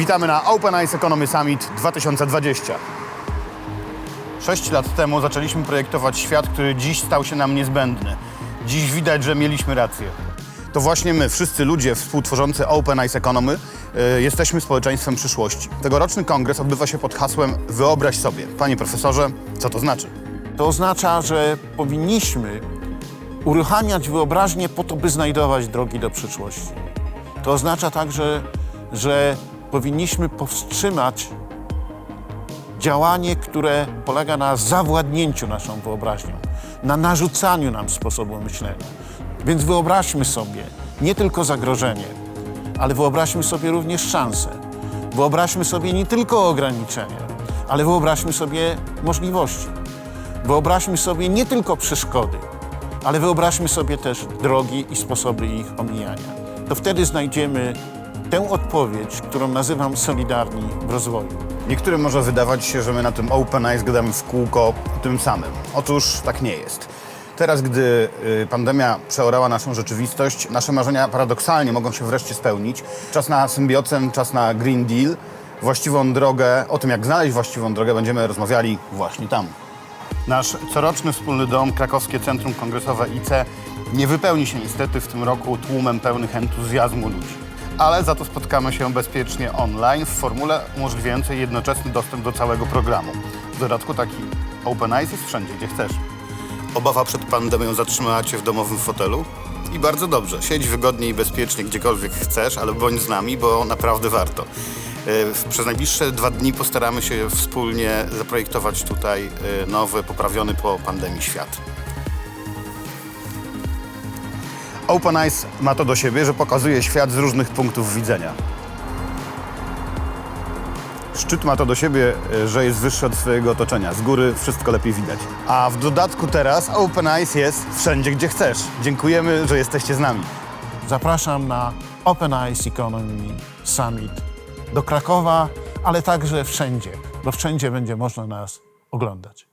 Witamy na Open Eyes Economy Summit 2020. Sześć lat temu zaczęliśmy projektować świat, który dziś stał się nam niezbędny. Dziś widać, że mieliśmy rację. To właśnie my, wszyscy ludzie współtworzący Open Eyes Economy, y, jesteśmy społeczeństwem przyszłości. Tegoroczny kongres odbywa się pod hasłem Wyobraź sobie. Panie profesorze, co to znaczy? To oznacza, że powinniśmy uruchamiać wyobraźnię po to, by znajdować drogi do przyszłości. To oznacza także, że powinniśmy powstrzymać działanie, które polega na zawładnięciu naszą wyobraźnią, na narzucaniu nam sposobu myślenia. Więc wyobraźmy sobie nie tylko zagrożenie, ale wyobraźmy sobie również szanse. Wyobraźmy sobie nie tylko ograniczenia, ale wyobraźmy sobie możliwości. Wyobraźmy sobie nie tylko przeszkody, ale wyobraźmy sobie też drogi i sposoby ich omijania. To wtedy znajdziemy tę odpowiedź, którą nazywam solidarni w rozwoju. Niektórym może wydawać się, że my na tym Open Eyes gadamy w kółko o tym samym. Otóż tak nie jest. Teraz, gdy y, pandemia przeorała naszą rzeczywistość, nasze marzenia paradoksalnie mogą się wreszcie spełnić. Czas na symbiocen, czas na Green Deal. Właściwą drogę, o tym jak znaleźć właściwą drogę będziemy rozmawiali właśnie tam. Nasz coroczny wspólny dom, krakowskie Centrum Kongresowe IC, nie wypełni się niestety w tym roku tłumem pełnych entuzjazmu ludzi. Ale za to spotkamy się bezpiecznie online w formule umożliwiającej jednoczesny dostęp do całego programu. W dodatku taki Open Eyes jest wszędzie, gdzie chcesz. Obawa przed pandemią zatrzymała Cię w domowym fotelu? I bardzo dobrze. Siedź wygodnie i bezpiecznie gdziekolwiek chcesz, ale bądź z nami, bo naprawdę warto. E, Przez najbliższe dwa dni postaramy się wspólnie zaprojektować tutaj e, nowy, poprawiony po pandemii świat. Open Eyes ma to do siebie, że pokazuje świat z różnych punktów widzenia. Szczyt ma to do siebie, że jest wyższy od swojego otoczenia. Z góry wszystko lepiej widać. A w dodatku teraz Open Eyes jest wszędzie, gdzie chcesz. Dziękujemy, że jesteście z nami. Zapraszam na Open Eyes Economy Summit do Krakowa, ale także wszędzie, bo wszędzie będzie można nas oglądać.